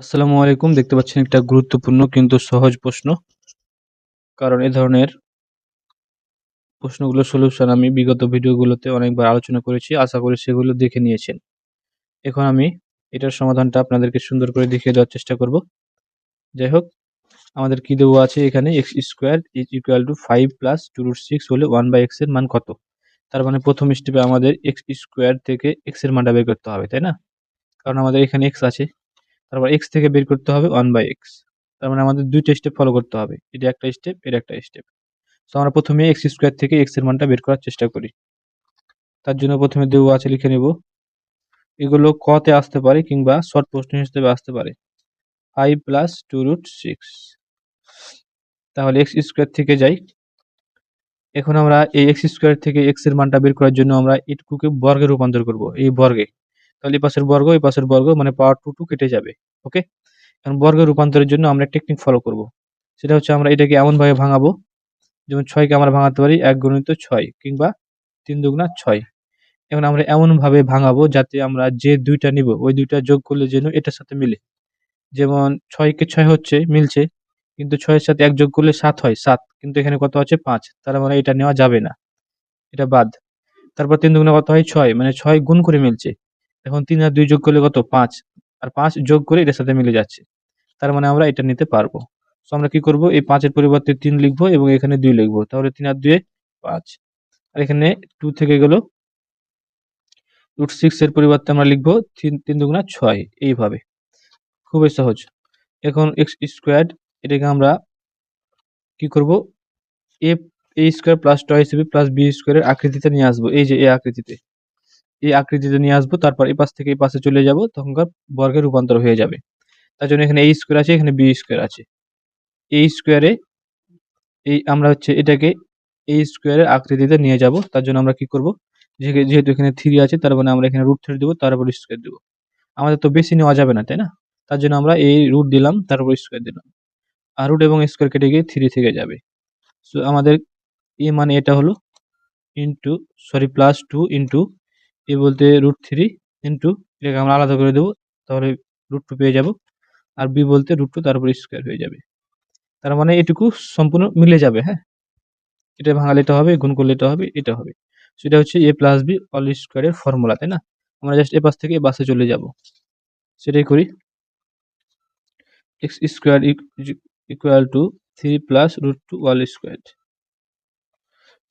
আসসালামু আলাইকুম। দেখতে পাচ্ছেন একটা গুরুত্বপূর্ণ কিন্তু সহজ প্রশ্ন। কারণ এ ধরনের প্রশ্নগুলোর সলিউশন আমি বিগত ভিডিওগুলোতে অনেকবার আলোচনা করেছি, আশা করি সেগুলো দেখে নিয়েছেন। এখন আমি এটার সমাধানটা আপনাদেরকে সুন্দর করে দেখিয়ে দেওয়ার চেষ্টা করব। যাই হোক, আমাদের কি দেওয়া আছে এখানে? X square is equal to five plus two root six হলে ওয়ান বাই এক্সের মান কত? তার মানে প্রথম স্টেপে আমাদের এক্স স্কোয়ার থেকে এক্সের মানটা বের করতে হবে, তাই না? কারণ আমাদের এখানে এক্স আছে। তারপর এক্স থেকে বের করতে হবে ওয়ান বাই এক্স তার মানে আমাদের দুইটা স্টেপ ফলো করতে হবে। এটা একটা স্টেপ এটা একটা স্টেপ তো আমরা প্রথমে এক্স স্কোয়ার থেকে এক্সের মানটা বের করার চেষ্টা করি। তার জন্য প্রথমে দেবো আছে লিখে নেব। এগুলো কতে আসতে পারে কিংবা শর্ট প্রশ্ন হিসেবে আসতে পারে। Five plus two root six তাহলে এক্স স্কোয়ার থেকে যাই। এখন আমরা এই এক্স স্কোয়ার থেকে এক্সের মানটা বের করার জন্য আমরা এটুকুকে বর্গে রূপান্তর করব। এই বর্গে। তাহলে এই পাশের বর্গ, এই পাশের বর্গ মানে পাওয়ার টু টু কেটে যাবে ওকে এখন বর্গের রূপান্তরের জন্য আমরা টেকনিক ফলো করব। সেটা হচ্ছে আমরা এটাকে এমনভাবে ভাঙাবো, যেমন ছয়কে আমরা ভাঙাতে পারি, এক গণিত ছয় কিংবা তিন দুগুণা ছয়। এখন আমরা এমনভাবে ভাঙাবো যাতে আমরা যে দুইটা নিব, ওই দুইটা যোগ করলে যেন এটার সাথে মিলে। যেমন ছয়কে ছয় হচ্ছে, মিলছে, কিন্তু ছয়ের সাথে এক যোগ করলে সাত হয়, সাত। কিন্তু এখানে কত আছে? পাঁচ। তার মানে এটা নেওয়া যাবে না, এটা বাদ। তারপর তিন দুগুণা কত হয়? ছয় মানে ছয় গুণ করে মিলছে। এখন তিন আর দুই যোগ করলে কত? পাঁচ। আর পাঁচ যোগ করে এটার সাথে মিলে যাচ্ছে। তার মানে আমরা এটা নিতে পারব। তো আমরা কি করব? এই পাঁচের পরিবর্তে তিন লিখব এবং এখানে দুই লিখব। তাহলে তিন আর দুয়ে পাঁচ। আর এখানে টু থেকে গেল রুট সিক্স এর পরিবর্তে আমরা লিখব তিন তিন দুগুণা ছয়। এইভাবে। খুবই সহজ। এখন এক্স স্কোয়ার এটাকে আমরা কি করব? A a square plus toy হিসেবে প্লাস বি স্কোয়ারের আকৃতিতে নিয়ে আসব। এই যে, এই আকৃতিতে। এই আকৃতিতে নিয়ে আসব, তারপর এই পাশ থেকে এই পাশে চলে যাব, তখনকার বর্গের রূপান্তর হয়ে যাবে। তার জন্য এখানে এই স্কোয়ার আছে, এখানে বি স্কোয়ার আছে। এই স্কোয়ারে এই আমরা হচ্ছে এটাকে এই স্কোয়ারের আকৃতিতে নিয়ে যাব, তার জন্য আমরা কি করব? যেহেতু এখানে থ্রি আছে, তার মানে আমরা এখানে রুট থ্রি দেবো তারপর স্কোয়ার দেবো। আমাদের তো বেশি নেওয়া যাবে না, তাই না? তার জন্য আমরা এই রুট দিলাম তারপর স্কোয়ার দিলাম। আর রুট এবং স্কোয়ার কেটে গিয়ে থ্রি থেকে যাবে। সো আমাদের এ মানে এটা হলো into sorry plus two into a বলতে রুট থ্রি ইন্টু এটাকে আমরা আলাদা করে দেবো, তাহলে রুট টু পেয়ে যাব। আর বি বলতে রুট টু তারপর স্কোয়ার হয়ে যাবে। তার মানে এটুকু সম্পূর্ণ মিলে যাবে হ্যাঁ? এটা ভাঙালে এটা হবে, গুণ করলে এটা হবে এটা হবে। সেটা হচ্ছে এ প্লাস বি অল স্কোয়ারের ফর্মুলা তাই না? আমরা জাস্ট এ পাশ থেকে এ বাসে চলে যাব। সেটাই করি। X square equal to three plus root two whole square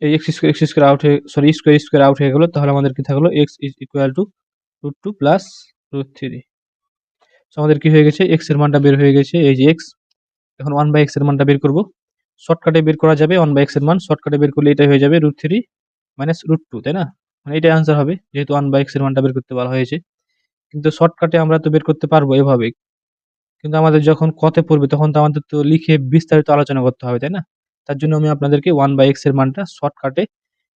এই x square x square out হয়ে সরি স্কোয়ার স্কোয়ার আউট হয়ে গেলো, তাহলে আমাদের কি থাকল? X is equal to root two plus root three so আমাদের কি হয়ে গেছে? এক্সের মানটা বের হয়ে গেছে, এই যে এক্স এখন ওয়ান বাই এক্সের মানটা বের করব। শর্টকাটে বের করা যাবে ওয়ান বাই এক্সের মান শর্টকাটে বের করলে এটা হয়ে যাবে root three minus root two তাই না? মানে এটাই আনসার হবে, যেহেতু ওয়ান বাই এক্সের মানটা বের করতে বলা হয়েছে। কিন্তু শর্টকাটে আমরা তো বের করতে পারব এভাবে। কিন্তু আমাদের যখন কতে পড়বে, তখন তো আমাদের তো লিখে বিস্তারিত আলোচনা করতে হবে, তাই না? তার জন্য আমি আপনাদেরকে ওয়ান বাই এক্সের মানটা শর্টকাটে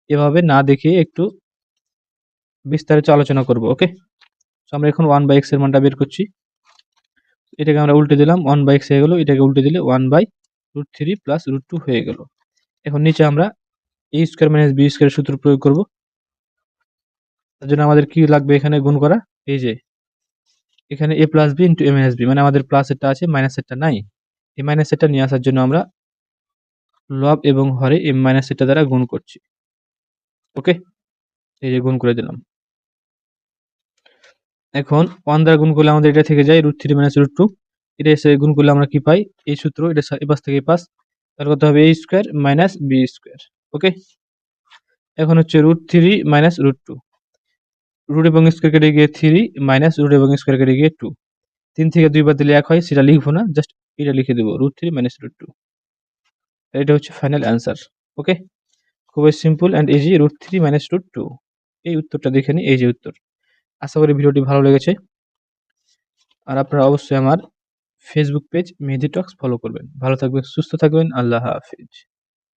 এভাবে না দেখিয়ে একটু বিস্তারিত আলোচনা করব ওকে আমরা এখন ওয়ান বাই এক্সের মানটা বের করছি। এটাকে আমরা উল্টে দিলাম ওয়ান বাই এক্স হয়ে গেলো, এটাকে উল্টে দিলে one by root three plus root two হয়ে গেল। এখন নিচে আমরা a square minus b square সূত্র প্রয়োগ করব। তার জন্য আমাদের কি লাগবে এখানে গুণ করা? এই যে, এখানে a plus b into a minus b মানে আমাদের প্লাস প্লাসেরটা আছে মাইনাস মাইনাসেরটা নাই। এই মাইনাসেরটা নিয়ে আসার জন্য আমরা লব এবং হরে এম মাইনাসেরটা দ্বারা গুণ করছি। ওকে? এই যে গুণ করে দিলাম। এখন ওয়ান দ্বারা গুণ করলে আমাদের এটা থেকে যায় root three minus root two. এটা এসে গুণ করলে আমরা কি পাই? এই সূত্র এটা এপাশ থেকে পাস তার কথা হবে a square minus b square. Okay? এখন হচ্ছে root three minus root two. Root এবং স্কোয়ার কেটে গিয়ে থ্রি মাইনাস রুট এবং স্কোয়ার কেটে গিয়ে টু। তিন থেকে দুইবার দিলে এক হয়, সেটা লিখব না, জাস্ট এটা লিখে দেবো, root three minus root two. এটা হচ্ছে ফাইনাল অ্যান্সার ওকে খুবই simple and easy root three minus root two এই উত্তরটা দেখে নিই এই যে উত্তর। আশা করি ভিডিওটি ভালো লেগেছে। আর আপনারা অবশ্যই আমার Facebook page Mehedi talks follow করবেন। ভালো থাকবেন, সুস্থ থাকবেন, আল্লাহ হাফিজ।